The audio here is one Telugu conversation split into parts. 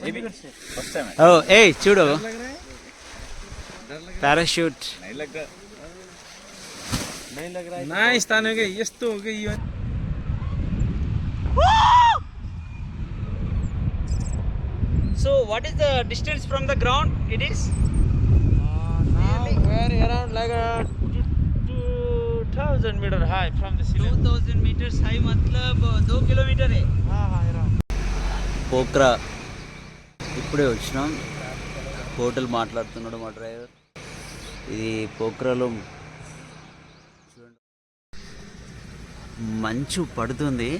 फर्स्ट टाइम है ఓ ఏ చూడు प्याराशूट नहीं लग रहा नाइस तानो के यस्तो हो कि यो So what is the distance from the ground? It is now we're around like a 2000 meter high from the sea level 2000 meters high मतलब दो किलोमीटर है हाँ हाँ around పోక్రా ఇప్పుడే వచ్చినాం. హోటల్ మాట్లాడుతున్నాడు మా డ్రైవర్. ఇది పోక్రాలో చూడండి. మంచు పడుతుంది.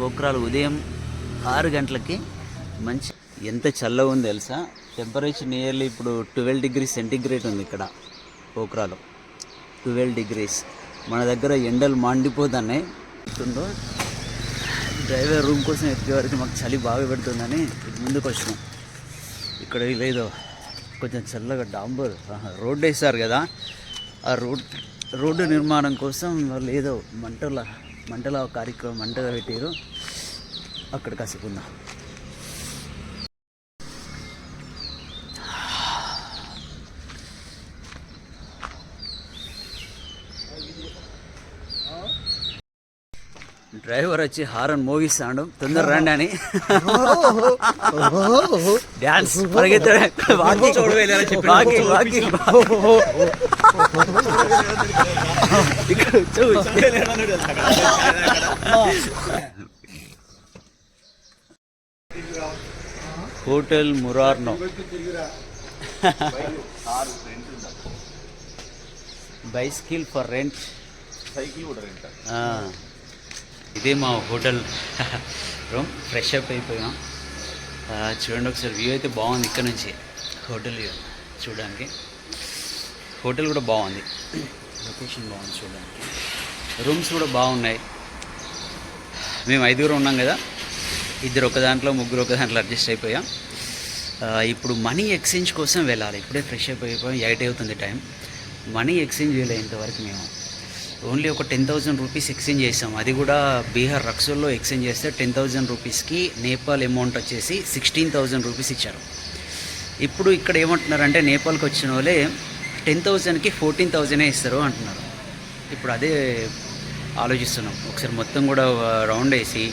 పోక్రాలు ఉదయం ఆరు గంటలకి మంచి ఎంత చల్లగా ఉంది తెలుసా? టెంపరేచర్ నియర్లీ ఇప్పుడు ట్వెల్వ్ డిగ్రీ సెంటిగ్రేడ్ ఉంది ఇక్కడ పోక్రాలో. Twelve degrees. మన దగ్గర ఎండలు మండిపోతున్నాయి. డ్రైవర్ రూమ్ కోసం ఎక్కే వరకు మాకు చలి బాగా పెడుతుందని ముందుకు వచ్చినాం. ఇక్కడ లేదో కొంచెం చల్లగా డాంబర్ రోడ్డు వేస్తారు కదా. ఆ రోడ్ రోడ్డు నిర్మాణం కోసం వాళ్ళు ఏదో మంటల మంటల కార్యక్రమం మంటగా పెట్టారు అక్కడ కసుకుందాం డ్రైవర్ వచ్చి హారన్ మోగిస్తాడు. తొందర రండి అని. Dance walking walking. Hotel మురార్నో. Bicycle for rent. Cycle కూడా రెంట్. ఇదే మా హోటల్ రూమ్ ఫ్రెష్ అప్ అయిపోయాం. చూడండి ఒకసారి వ్యూ అయితే బాగుంది ఇక్కడ నుంచి హోటల్ వ్యూ చూడడానికి. హోటల్ కూడా బాగుంది. లొకేషన్ బాగుంది చూడడానికి. రూమ్స్ కూడా బాగున్నాయి. మేము ఐదుగురు ఉన్నాం కదా ఇద్దరు ఒక దాంట్లో ముగ్గురు ఒక దాంట్లో అడ్జస్ట్ అయిపోయాం. ఇప్పుడు మనీ ఎక్స్చేంజ్ కోసం వెళ్ళాలి. ఇప్పుడే ఫ్రెష్ అప్ అయిపోయాం ఎయిట్ అవుతుంది టైం మనీ ఎక్స్చేంజ్ చేయలేదు ఇంతవరకు మేము ఓన్లీ ఒక టెన్ థౌజండ్ రూపీస్ ఎక్స్చేంజ్ చేసాం. అది కూడా బీహార్ రక్సోల్లో ఎక్స్చేంజ్ చేస్తే టెన్ థౌజండ్ రూపీస్కి నేపాల్ అమౌంట్ వచ్చేసి సిక్స్టీన్ థౌజండ్ రూపీస్ ఇచ్చారు. ఇప్పుడు ఇక్కడ ఏమంటున్నారంటే నేపాల్కి వచ్చిన వాళ్ళే టెన్ థౌజండ్కి ఫోర్టీన్ థౌజండే ఇస్తారు అంటున్నారు. ఇప్పుడు అదే ఆలోచిస్తున్నాం. ఒకసారి మొత్తం కూడా రౌండ్ వేసి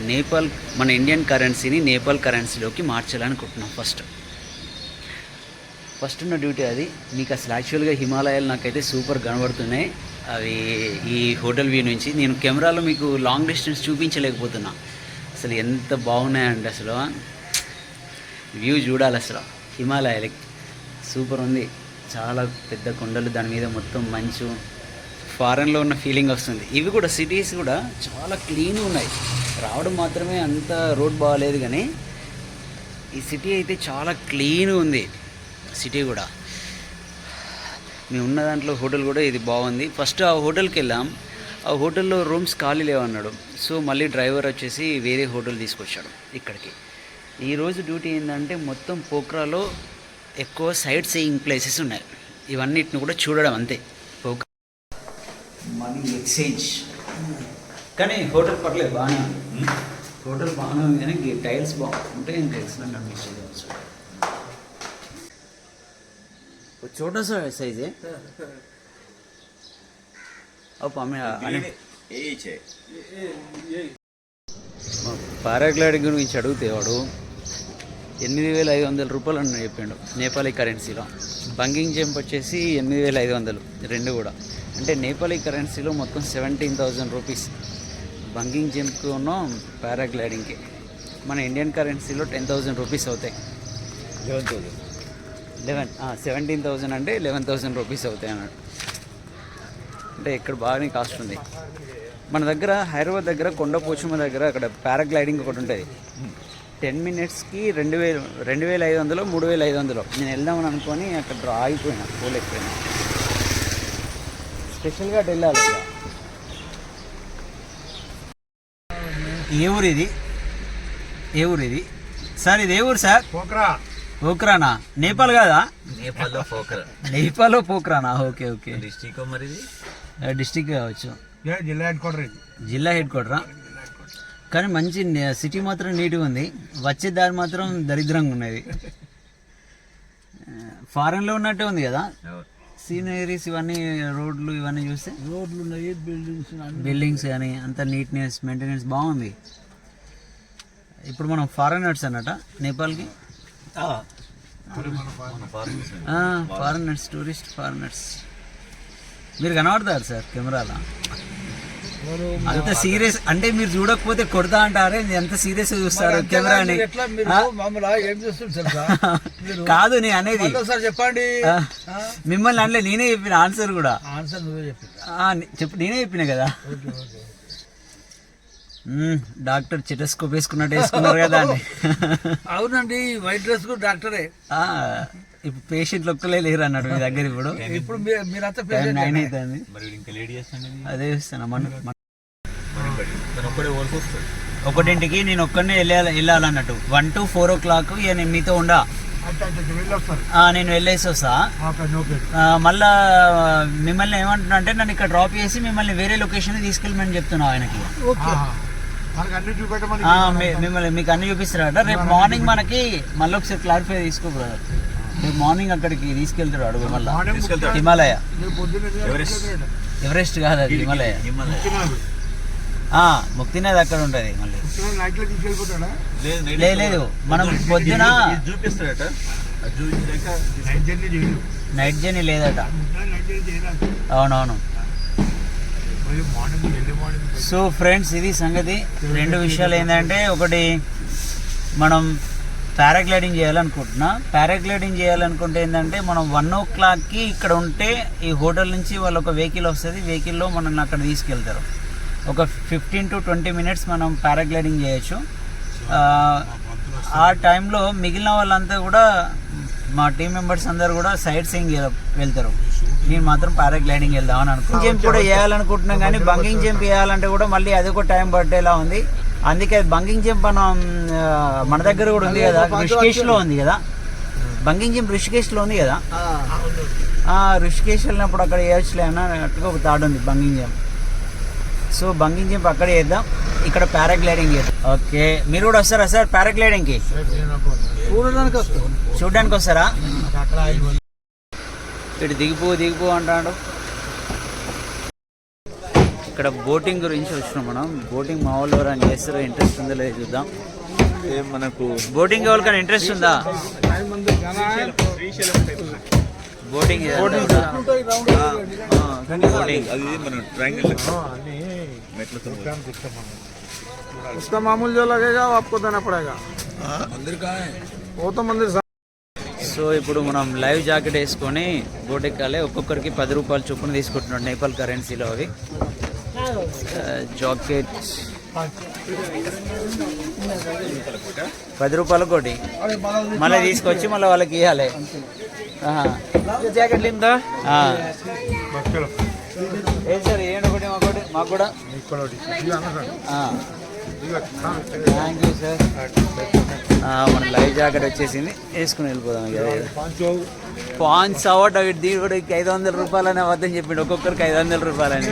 నేపాల్ మన ఇండియన్ కరెన్సీని నేపాల్ కరెన్సీలోకి మార్చాలనుకుంటున్నాం ఫస్ట్. ఫస్ట్ ఉన్న డ్యూటీ అది. మీకు అసలు యాక్చువల్గా హిమాలయాలు నాకైతే సూపర్ కనబడుతున్నాయి. అవి ఈ హోటల్ వ్యూ నుంచి. నేను కెమెరాలో మీకు లాంగ్ డిస్టెన్స్ చూపించలేకపోతున్నా. అసలు ఎంత బాగున్నాయండి అసలు. వ్యూ చూడాలి అసలు. హిమాలయాలకి సూపర్ ఉంది. చాలా పెద్ద కొండలు దాని మీద మొత్తం మంచు. ఫారెన్లో ఉన్న ఫీలింగ్ వస్తుంది. ఇవి కూడా సిటీస్ కూడా చాలా క్లీన్ ఉన్నాయి. రావడం మాత్రమే అంత రోడ్ బాగాలేదు కానీ ఈ సిటీ అయితే చాలా క్లీన్ ఉంది. సిటీ కూడా. మేము ఉన్న దాంట్లో హోటల్ కూడా ఇది బాగుంది. ఫస్ట్ ఆ హోటల్కి వెళ్ళాం. ఆ హోటల్లో రూమ్స్ ఖాళీ లేవన్నాడు సో మళ్ళీ డ్రైవర్ వచ్చేసి వేరే హోటల్ తీసుకొచ్చాడు ఇక్కడికి. ఈరోజు డ్యూటీ ఏంటంటే మొత్తం పోక్రాలో ఎక్కువ సైట్ సీయింగ్ ప్లేసెస్ ఉన్నాయి. ఇవన్నిటిని కూడా చూడడం అంతే. పోక్రా మనీ ఎక్స్చేంజ్ కానీ హోటల్ పర్లేదు బాగానే ఉంది. హోటల్ బాగానే ఉంది కానీ టైల్స్ బాగుంటే ఇంకా ఎక్సలెంట్ అనిపిస్తుంది. छोटा सा साइज है अब हमें आने यही है పారాగ్లైడింగ్ గురించి అడిగితే వాడు ఎనిమిది వేల ఐదు వందల రూపాయలు అని చెప్పిండు నేపాలీ కరెన్సీలో బంగింగ్ జంప్ వచ్చేసి ఎనిమిది వేల ఐదు వందలు రెండు కూడా అంటే నేపాలీ కరెన్సీలో మొత్తం సెవెంటీన్ థౌజండ్ రూపీస్ బంగింగ్ జంప్కును పారాగ్లైడింగ్కి మన ఇండియన్ కరెన్సీలో టెన్ థౌజండ్ రూపీస్ అవుతాయి लेवन थाउजेंड eleven seventeen thousand అంటే లెవెన్ థౌజండ్ రూపీస్ అవుతాయి అన్నాడు. అంటే ఇక్కడ బాగానే కాస్ట్ ఉంది. మన దగ్గర హైదరాబాద్ దగ్గర కొండపోచమ్మ దగ్గర అక్కడ పారాగ్లైడింగ్ ఒకటి ఉంటుంది. టెన్ మినిట్స్కి రెండు వేలు రెండు వేల ఐదు వందలు మూడు వేల ఐదు వందలు. నేను వెళ్దామని అనుకొని అక్కడ డ్రా అయిపోయినా పోలేకపోయినా స్పెషల్గా వెళ్ళాలి ఏ ఊరు ఇది? ఏ ఊరు ఇది? సార్ ఇది ఏ ఊరు సార్? పోక్రా పోక్రానా? నేపాల్ కాదా? నేపాల్లో పోక్రా. నేపాల్లో పోక్రానా? Okay okay. డిస్టిక్ మరి డిస్ట్రిక్ కావచ్చు. జిల్లా హెడ్ క్వార్టర్ జిల్లా హెడ్ క్వార్టరా? కానీ మంచి సిటీ మాత్రం నీట్గా ఉంది. వచ్చే దారి మాత్రం దరిద్రంగా ఉన్నది. ఫారెన్లో ఉన్నట్టే ఉంది కదా? సీనరీస్ ఇవన్నీ రోడ్లు ఇవన్నీ చూస్తే? రోడ్లు ఉన్నాయి బిల్డింగ్స్ బిల్డింగ్స్ కానీ అంత నీట్నెస్ మెయింటెనెన్స్ బాగుంది. ఇప్పుడు మనం ఫారెన్ అన్నట నేపాల్కి. ఫారెనర్స్ టూరిస్ట్ ఫారెనర్స్ మీరు కనబడతారు సార్ కెమెరాలో. అంత సీరియస్ అంటే మీరు చూడకపోతే కొడతా అంటారే ఎంత సీరియస్ చూస్తారు కెమెరాని? కాదు నేను అనేది చెప్పండి. మిమ్మల్ని అనలే నేనే చెప్పిన ఆన్సర్ కూడా. ఆన్సర్ నే- చెప్పు నేనే చెప్పిన కదా. డాక్టర్ చిటస్కోప్ వేసుకున్నట్టు వేసుకున్నారు కదా అని. అవునండి వైట్ డ్రెస్ కూడా డాక్టరే. ఆ, ఇప్పుడు పేషెంట్లు ఒక్కలే లేరు అన్నాడు మీ దగ్గర ఇప్పుడు. ఇప్పుడు మీరంతా పేషెంట్ నైన్ అవుతుంది. అదే చూస్తాను మన మన- తను ఒక్కడే వలస వస్తాడు. ఒకటింటికి నేను ఒక్కడనే వెళ్ళాలి వెళ్ళాలన్నట్టు. One to four o'clock ఇక నేను మీతో ఉండా. నేను వెళ్ళేసి వస్తా. Okay okay. ఆ, మళ్ళా మిమ్మల్ని ఏమంటున్నా అంటే నన్ను ఇక్కడ డ్రాప్ చేసి మిమ్మల్ని వేరే లొకేషన్ తీసుకెళ్ళమని చెప్తున్నా ఆయనకి. మిమ్మల్ని మీకు అన్ని చూపిస్తారట రేపు మార్నింగ్ మనకి మళ్ళీ ఒకసారి క్లారిఫై తీసుకో బ్రదర్ రేపు మార్నింగ్ అక్కడికి తీసుకెళ్తారు అడుగు మళ్ళీ. హిమాలయ. ఎవరెస్ట్? ఎవరెస్ట్ కాదు అది హిమాలయ. ముక్తినాథ్. అక్కడ ఉంటుంది మళ్ళీ. లేదు night లే- లేదు మనం పొద్దున చూపిస్తాడట. నైట్ జర్నీ లేదట. అవునవును. సో ఫ్రెండ్స్ ఇది సంగతి. రెండు విషయాలు ఏంటంటే ఒకటి మనం పారాగ్లైడింగ్ చేయాలనుకుంటున్నా. పారాగ్లైడింగ్ చేయాలనుకుంటే ఏంటంటే మనం వన్ ఓ క్లాక్కి ఇక్కడ ఉంటే ఈ హోటల్ నుంచి వాళ్ళు ఒక వెహికల్ వస్తుంది. వెహికల్లో మనల్ని అక్కడ తీసుకెళ్తారు. ఒక ఫిఫ్టీన్ టు ట్వంటీ మినిట్స్ మనం పారాగ్లైడింగ్ చేయొచ్చు. ఆ, టైంలో మిగిలిన వాళ్ళంతా కూడా మా టీం మెంబర్స్ అందరు కూడా సైడ్ సీయింగ్ వెళ్తారు. నేను మాత్రం పారాగ్లైడింగ్ వెళ్దామని అనుకుంటున్నాను. జంప్ కూడా చేయాలనుకుంటున్నాం కానీ బంగింగ్ జంప్ చేయాలంటే కూడా మళ్ళీ అది ఒక టైం పట్టేలా ఉంది. అందుకే బంగింగ్ జంప్ మనం మన దగ్గర కూడా ఉంది కదా రిషికేష్లో ఉంది కదా. బంగింగ్ జంప్ రిషికేష్లో ఉంది కదా. ఆ, రిషికేష్ వెళ్ళినప్పుడు అక్కడ చేయొచ్చులే అన్నట్టుగా ఒక థాట్ ఉంది బంగింగ్ జంప్ సో బంగింగ్ జంప్ అక్కడ చేద్దాం. ఇక్కడ పారాగ్లైడింగ్ చేద్దాం. ఓకే. మీరు కూడా వస్తారా సార్ పారాగ్లైడింగ్కి? చూడడానికి వస్తారా? అక్కడ ఆగిపోయి ఇటు దిగిపో దిగిపో అంటాడు ఇక్కడ బోటింగ్ గురించి వచ్చినాం మనం బోటింగ్ మా వాళ్ళు ఎవరైనా చేస్తారో ఇంట్రెస్ట్ ఉందో లేదో చూద్దాం ఏం మనకు బోటింగ్ ఎవరికైనా ఇంట్రెస్ట్ ఉందా మంది జనాలు బోటింగ్ ఉంటాయి రౌండ్ బోటింగ్ అది మన ట్రయాంగిల్ మెట్లతో उसका मामूल जो लगेगा वो आपको देना पड़ेगा मंदिर कहाँ है वो तो मंदिर సో ఇప్పుడు మనం లైవ్ జాకెట్ వేసుకొని బోట్ ఎక్కాలి. ఒక్కొక్కరికి పది రూపాయలు చొప్పున తీసుకుంటున్నాడు నేపాల్ కరెన్సీలో అవి. జాకెట్. పది రూపాయలు ఒకటి మళ్ళీ తీసుకొచ్చి మళ్ళీ వాళ్ళకి ఇవ్వాలి జాకెట్ లిందా? ఏ సార్? ఏంటి ఒకటి మాకు ఒకటి. మాకు కూడా థ్యాంక్ యూ సార్ మన లైవ్ జాకెట్ వచ్చేసింది. వేసుకుని వెళ్ళిపోదాం పాన్ సవట్ అవి దీనికి ఐదు వందల రూపాయలని అబద్ధం చెప్పిండు. ఒక్కొక్కరికి ఐదు వందల రూపాయలని.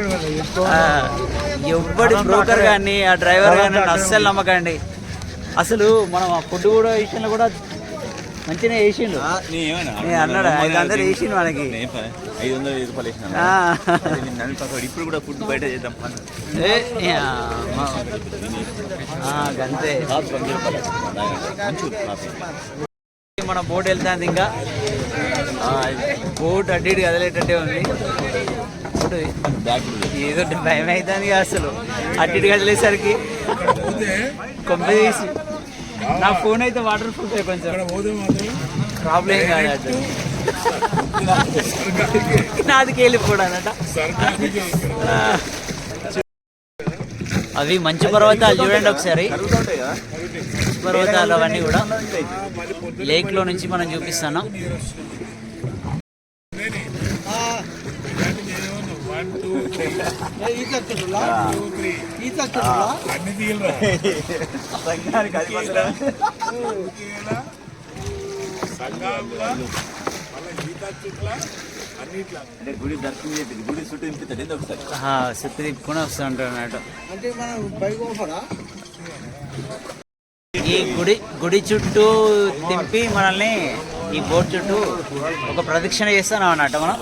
ఎవ్వడి బ్రోకర్ కానీ ఆ డ్రైవర్ కానీ అస్సలు నమ్మకండి. అసలు మనం ఆ ఫుడ్ కూడా విషయంలో కూడా మంచిగా వేసిండు నేను అన్నాడు? ఐదు వందలు వేసిండు మనకి ఐదు వందల రూపాయలు పక్కన ఇప్పుడు కూడా ఫుడ్ బయట చేద్దాం. కాఫీ. మన బోట్ వెళ్తాంది ఇంకా. బోట్ అటు ఇటు కదిలేటట్టే ఉంది. ఏదో భయం అవుతుంది అసలు ఇటు కదిలేసరికి. తీసి. నా ఫోన్ అయితే వాటర్ ప్రూఫ్ కొంచెం. ప్రాబ్లం కాదు నాదికి వెళ్ళిపోడానట అవి మంచు పర్వతాలు చూడండి ఒకసారి. పర్వతాలు అవన్నీ కూడా. లేక్లో నుంచి మనం చూపిస్తాను. సంఘానికి అది మాత్రం. అంటే గుడి దర్శనం చేయండి గుడి చుట్టూ తింపుతాడు ఏందో ఒకసారి. సుత్తి తిప్పుకొని వస్తూ ఉంటాడు అన్నట్టు. అంటే మనం ఈ గుడి గుడి చుట్టూ తింపి మనల్ని ఈ బోట్ చుట్టూ ఒక ప్రదక్షిణ చేస్తాను అన్నట్టు మనం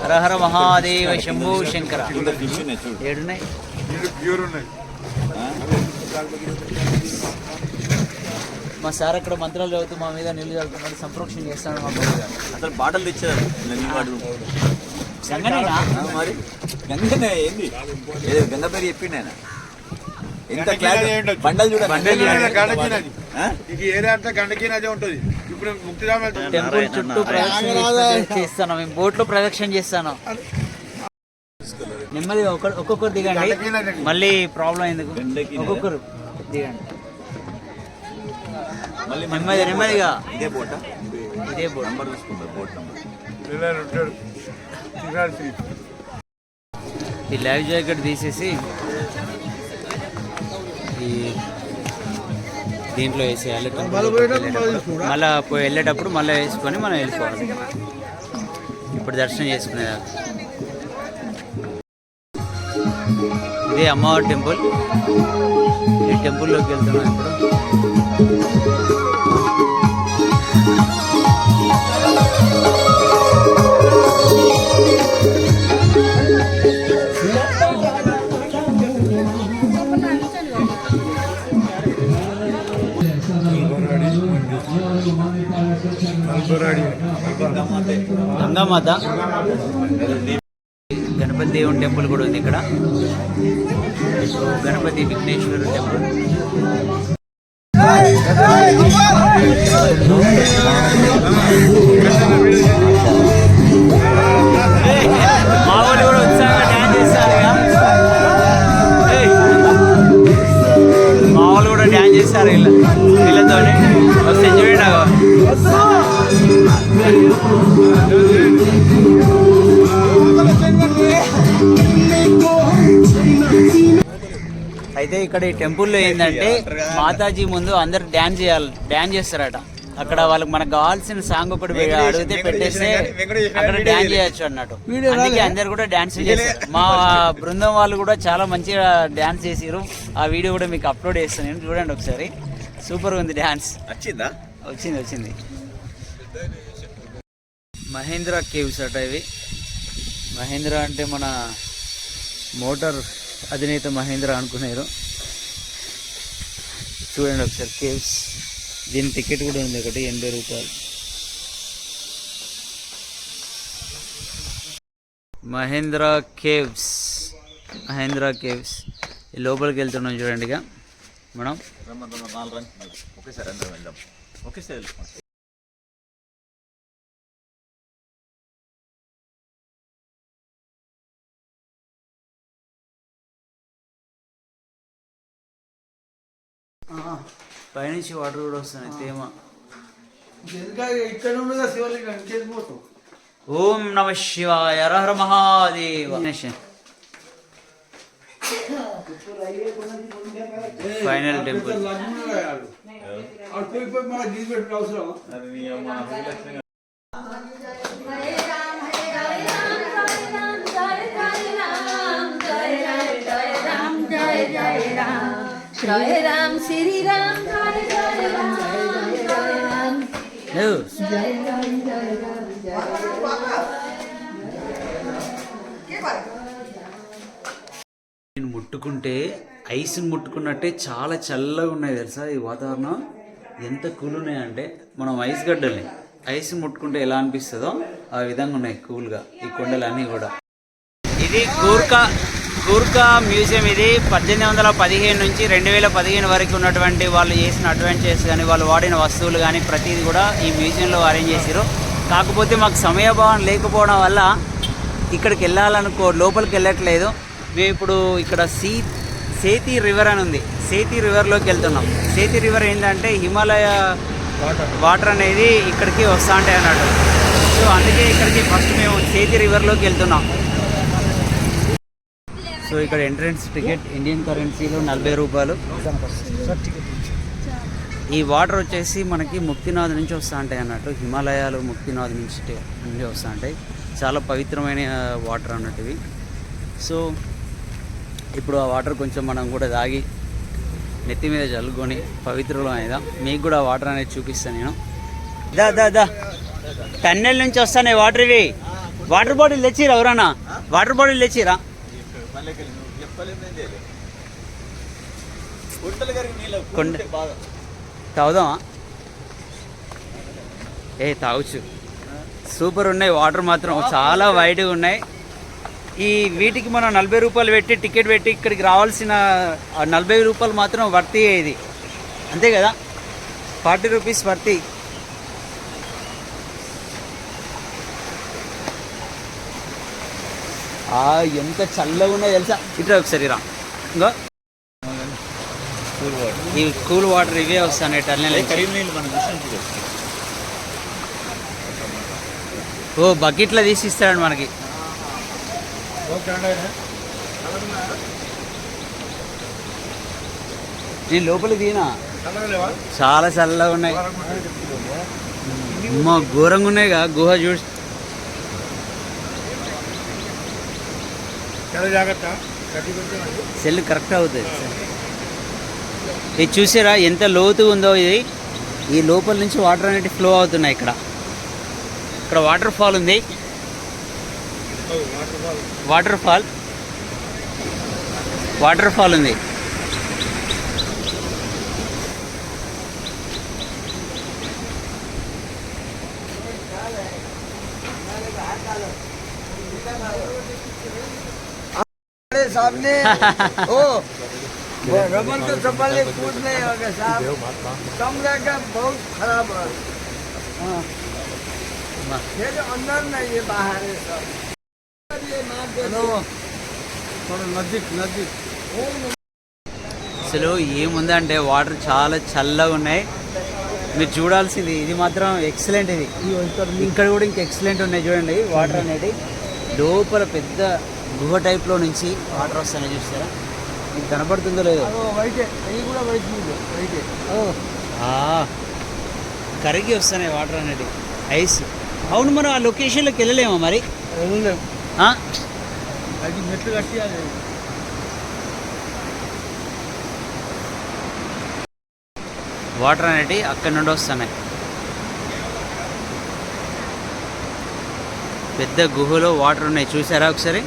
హరహర మహాదేవ శంభు శంకర. ఏడున్నాయి? మా సార్ అక్కడ మంత్రాలు చదువుతూ మా మీద నీళ్ళు చదువుతున్నాడు సంప్రోక్షణ చేస్తాడు మా అసలు బాటలు తెచ్చారు మరి? గంగనే ఏంది? ఏదో గంగ పేరు చెప్పిండు ఆయన. ఎంత బండలు చూడండి బండలు చూడండి. గండకినది ఆ? ఇది ఏరియా అంతా గండకినదే ఉంటుంది. ఇప్పుడు ముక్తిరామ టెంపుల్ చుట్టూ ప్రదక్షిణ చేస్తున్నట్టు చేస్తాను. మేము బోట్లో ప్రదక్షిణ చేస్తాను. నెమ్మదిగా ఒక్క ఒక్కొక్కరు దిగండి. మళ్ళీ ప్రాబ్లం ఎందుకు? ఒక్కొక్కరు దిగండి. మళ్ళీ నెమ్మది నెమ్మదిగా ఇదే బోట? ఇదే బోట్? నంబర్ చూసుకుంటారు బోట్ నంబర్. ఈ లైవ్ జాకెట్ తీసేసి ఈ దీంట్లో వేసేయాలి మళ్ళీ పోయి వెళ్ళేటప్పుడు మళ్ళీ వేసుకొని మనం వెళ్ళిపోవాలి. ఇప్పుడు దర్శనం చేసుకునేదా ఇదే అమ్మవారి టెంపుల్. ఈ టెంపుల్లోకి వెళ్తున్నాం ఇప్పుడు. గంగామాత. గణపతి దేవుని టెంపుల్ కూడా ఉంది ఇక్కడ. గణపతి విఘ్నేశ్వర టెంపుల్. మామూలు కూడా ఉత్సాహంగా డ్యాన్స్ చేస్తారు కూడా డ్యాన్స్ చేస్తారు వీళ్ళ వీళ్ళతోనే. అయితే ఇక్కడ ఈ టెంపుల్లో ఏంటంటే మాతాజీ ముందు అందరు డ్యాన్స్ చేయాలి డ్యాన్స్ చేస్తారట. అక్కడ వాళ్ళకి మనకు కావాల్సిన సాంగ్ ఒకటి అడిగితే పెట్టేస్తే అక్కడ డ్యాన్స్ చేయొచ్చు అన్నట్టు. అందుకే అందరు కూడా డ్యాన్స్ చేస్తారు. మా బృందం వాళ్ళు కూడా చాలా మంచిగా డ్యాన్స్ చేసిరు ఆ వీడియో కూడా మీకు అప్లోడ్ చేస్తాను నేను. చూడండి ఒకసారి. సూపర్ ఉంది డ్యాన్స్. వచ్చిందా? వచ్చింది వచ్చింది. మహేంద్ర కేవ్స్ అట ఇవి. మహేంద్ర అంటే మన మోటార్ అధినేత మహేంద్ర అనుకున్నారు చూడండి ఒకసారి కేవ్స్. దీని టికెట్ కూడా ఉంది ఒకటి ఎనభై రూపాయలు. మహేంద్ర కేవ్స్. మహేంద్ర కేవ్స్. ఈ లోపలికి వెళ్తున్నాం చూడండి ఇక. మనం రమ్మని రమ్మని ఒకేసారి అందరం వెళ్దాం. పైనుంచి వాటర్ కూడా వస్తున్నాయి తేమ ఇక్కడ ఉండగా శివలింగం ఇంకేసిపోతాం ఓం నమ శివాయ హర మహాదేవ ఫైనల్ టెంపుల్ పోయి నేను ముట్టుకుంటే ఐస్ని ముట్టుకున్నట్టే చాలా చల్లగా ఉన్నాయి తెలుసా ఈ వాతావరణం? ఎంత కూల్ ఉన్నాయంటే మనం ఐస్ గడ్డల్ని ఐస్ ముట్టుకుంటే ఎలా అనిపిస్తుందో ఆ విధంగా ఉన్నాయి కూల్గా ఈ కొండలన్నీ కూడా. ఇది గూర్ఖా గూర్ఖా మ్యూజియం ఇది. పద్దెనిమిది వందల పదిహేను నుంచి రెండు వేల పదిహేను వరకు ఉన్నటువంటి వాళ్ళు చేసిన అడ్వెంచర్స్ కానీ వాళ్ళు వాడిన వస్తువులు కానీ ప్రతిదీ కూడా ఈ మ్యూజియంలో అరేంజ్ చేసారు కాకపోతే మాకు సమయభావం లేకపోవడం వల్ల ఇక్కడికి వెళ్ళాలనుకో లోపలికి వెళ్ళట్లేదు. మేము ఇప్పుడు ఇక్కడ సీ సేతి రివర్ అని ఉంది. సేతి రివర్లోకి వెళ్తున్నాం. సేతి రివర్ ఏంటంటే హిమాలయ వాటర్ అనేది ఇక్కడికి వస్తూ ఉంటాయి అన్నట్టు. సో అందుకే ఇక్కడికి ఫస్ట్ మేము సేతి రివర్లోకి వెళ్తున్నాం. సో ఇక్కడ ఎంట్రన్స్ టికెట్ ఇండియన్ కరెన్సీలో నలభై రూపాయలు. ఈ వాటర్ వచ్చేసి మనకి ముక్తినాథ్ నుంచి వస్తూ ఉంటాయి అన్నట్టు. హిమాలయాలు ముక్తినాథ్ నుంచి టే- నుండి వస్తూ ఉంటాయి. చాలా పవిత్రమైన వాటర్ అన్నట్టు ఇవి. సో ఇప్పుడు ఆ వాటర్ కొంచెం మనం కూడా తాగి నెత్తి మీద చల్లుకొని పవిత్రలో అయిదా. మీకు కూడా వాటర్ అనేది చూపిస్తాను నేను. దా దా దా. టన్నెల్ నుంచి వస్తానే వాటర్ ఇవి. వాటర్ బాటిల్ తెచ్చిరా ఎవరన్నా? వాటర్ బాటిల్ తెచ్చిరా? కొండ తాగుదామా? ఏ తాగొచ్చు సూపర్ ఉన్నాయి. వాటర్ మాత్రం చాలా వైట్గా ఉన్నాయి. ఈ వీటికి మనం నలభై రూపాయలు పెట్టి టికెట్ పెట్టి ఇక్కడికి రావాల్సిన నలభై రూపాయలు మాత్రం వర్తి ఇది. అంతే కదా? Forty rupees worthy. ఆ, ఎంత చల్లగా ఉన్నాయో తెలుసా? ఇట్లా ఒకసారి రా. ఇంకో. Cool water. ఈ కూల్ వాటర్ ఇవే వస్తాయి చూసినట్టు ఓ బకెట్లో తీసి ఇస్తాడు మనకి. నేను లోపలికి తీనా చాలా చల్లగా ఉన్నాయి. అమ్మా ఘోరంగా ఉన్నాయి కదా గుహ చూసి సెల్ కరెక్ట్ అవుతుంది ఇది చూసారా ఎంత లోతు ఉందో ఇది? ఈ లోపల నుంచి వాటర్ అనేవి ఫ్లో అవుతున్నాయి ఇక్కడ. ఇక్కడ వాటర్ ఫాల్ ఉంది. Water fall. వాటర్ ఫాల్ ఉంది अरे सामने ओ वो रमन तो संभालने कूद नहीं होगा साहब कमरा का बहुत खराब है ये जो अंदर नहीं ये बाहर है सब అసలు ఏముంది అంటే వాటర్ చాలా చల్లగా ఉన్నాయి. మీరు చూడాల్సింది ఇది మాత్రం ఎక్సలెంట్ ఇది. ఇక్కడ కూడా ఇంకా ఎక్సలెంట్ ఉన్నాయి చూడండి వాటర్ అనేది. లోపల పెద్ద గుహ టైప్లో నుంచి వాటర్ వస్తాయని చూస్తారా మీకు కనపడుతుందో లేదు? కరిగి వస్తున్నాయి వాటర్ అనేది. ఐస్. అవును మనం ఆ లొకేషన్లోకి వెళ్ళలేమా మరి? వెళ్ళలేము అది మెట్లు కట్టి వాటర్ అనేవి అక్కడి నుండి వస్తున్నాయి పెద్ద గుహలో వాటర్ ఉన్నాయి. చూసారా ఒకసారి?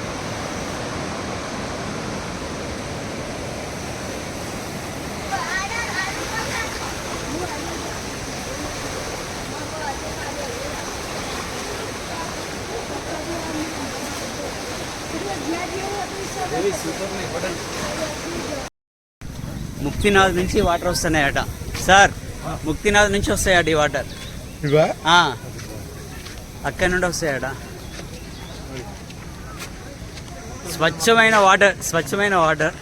ముక్తినాథ్ నుంచి వాటర్ వస్తున్నాయట. సార్ ముక్తినాథ్ నుంచి వస్తాయట ఈ వాటర్. ఆ, అక్కడి నుండి వస్తాయట. స్వచ్ఛమైన వాటర్ స్వచ్ఛమైన వాటర్.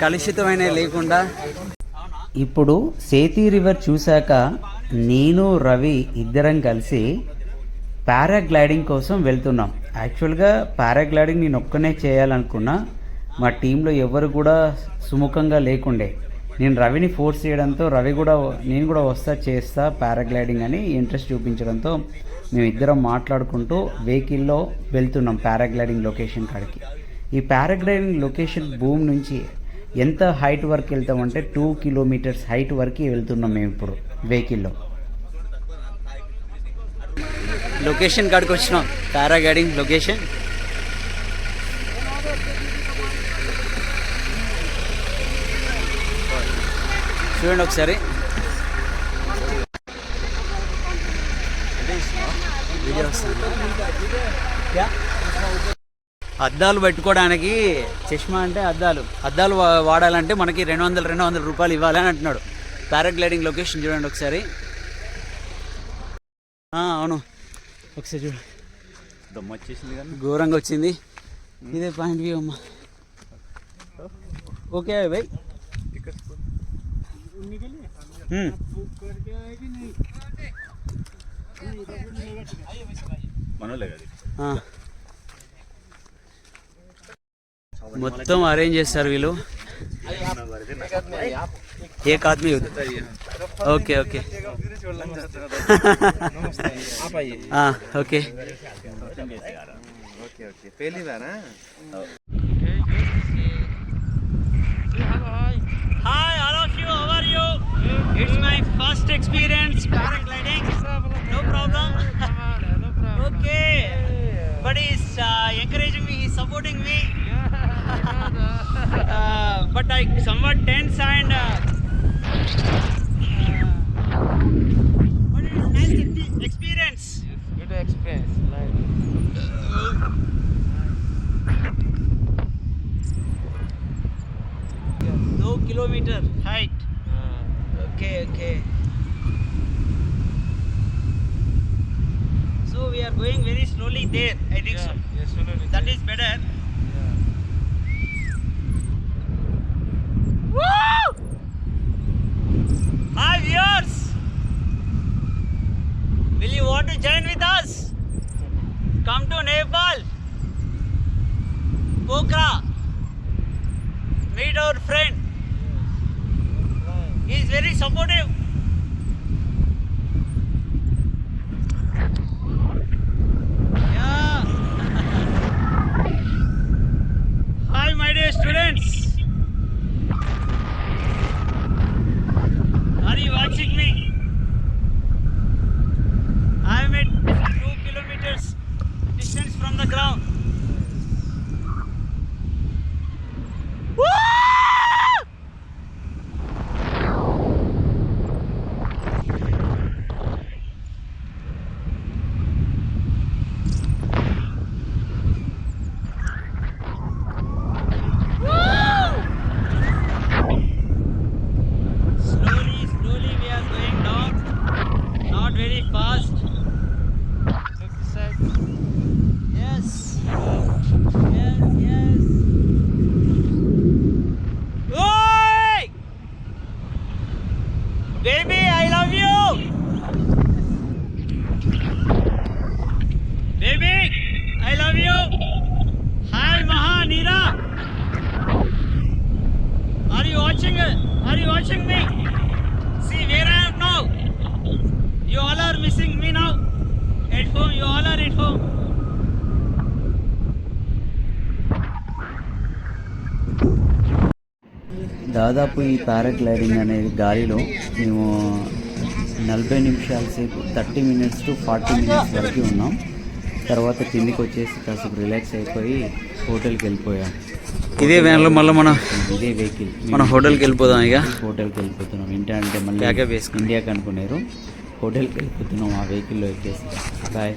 కలుషితమైన లేకుండా. ఇప్పుడు సేతీ రివర్ చూశాక నేను రవి ఇద్దరం కలిసి పారాగ్లైడింగ్ కోసం వెళ్తున్నాం. యాక్చువల్గా పారాగ్లైడింగ్ నేను ఒక్కనే చేయాలనుకున్నా మా టీంలో ఎవరు కూడా సుముఖంగా లేకుండే. నేను రవిని ఫోర్స్ చేయడంతో రవి కూడా నేను కూడా వస్తా చేస్తా పారాగ్లైడింగ్ అని ఇంట్రెస్ట్ చూపించడంతో మేము ఇద్దరం మాట్లాడుకుంటూ వెహికల్లో వెళ్తున్నాం పారాగ్లైడింగ్ లొకేషన్ కాడికి. ఈ పారాగ్లైడింగ్ లొకేషన్ భూమి నుంచి ఎంత హైట్ వరకు వెళ్తామంటే టూ కిలోమీటర్స్ హైట్ వరకు వెళ్తున్నాం మేము ఇప్పుడు వెహికల్లో. లొకేషన్ కాడికి వచ్చినాం. పారాగ్లైడింగ్ లొకేషన్ చూడండి ఒకసారి. అద్దాలు పెట్టుకోవడానికి చష్మా అంటే అద్దాలు. అద్దాలు వా- వాడాలంటే మనకి రెండు వందల రెండు వందల రూపాయలు ఇవ్వాలి అని అంటున్నాడు. పారాగ్లైడింగ్ లొకేషన్ చూడండి ఒకసారి. అవును. ఒకసారి చూడు. దమ్మ వచ్చేసింది కానీ. ఘోరంగా వచ్చింది. ఇదే పాయింట్ వ్యూ అమ్మా. ఓకే ఆ. మొత్తం అరేంజ్ చేస్తారు వీళ్ళు. एक आदमी होता ओके ओके हाँ ओके पहली बार Hi, all of you, how are you? It's my first experience paragliding. No problem. okay. But he's uh, encouraging me, he's supporting me. uh, but I somewhat tense and uh, Thank you. morreu. Peter? Are you watching it? Are you watching me? See where I am now. You all are missing me now. At home, you all are at home. దాదాపు ఈ పారాగ్లైడింగ్ అనేది గాలిలో మేము నలభై నిమిషాల సేపు thirty minutes to forty minutes వరకు ఉన్నాం తర్వాత కిందికి వచ్చేసి కాసేపు రిలాక్స్ అయిపోయి హోటల్కి వెళ్ళిపోయాం. ఇదే వ్యాన్లో మళ్ళీ మన ఇదే వెహికల్ మన హోటల్కి వెళ్ళిపోదాం ఇక. హోటల్కి వెళ్ళిపోతున్నాం. ఏంటంటే మళ్ళీ. ఇండియాకి అనుకున్నారు. హోటల్కి వెళ్ళిపోతున్నాం. ఆ వెహికల్లో ఎక్కేసి. బాయ్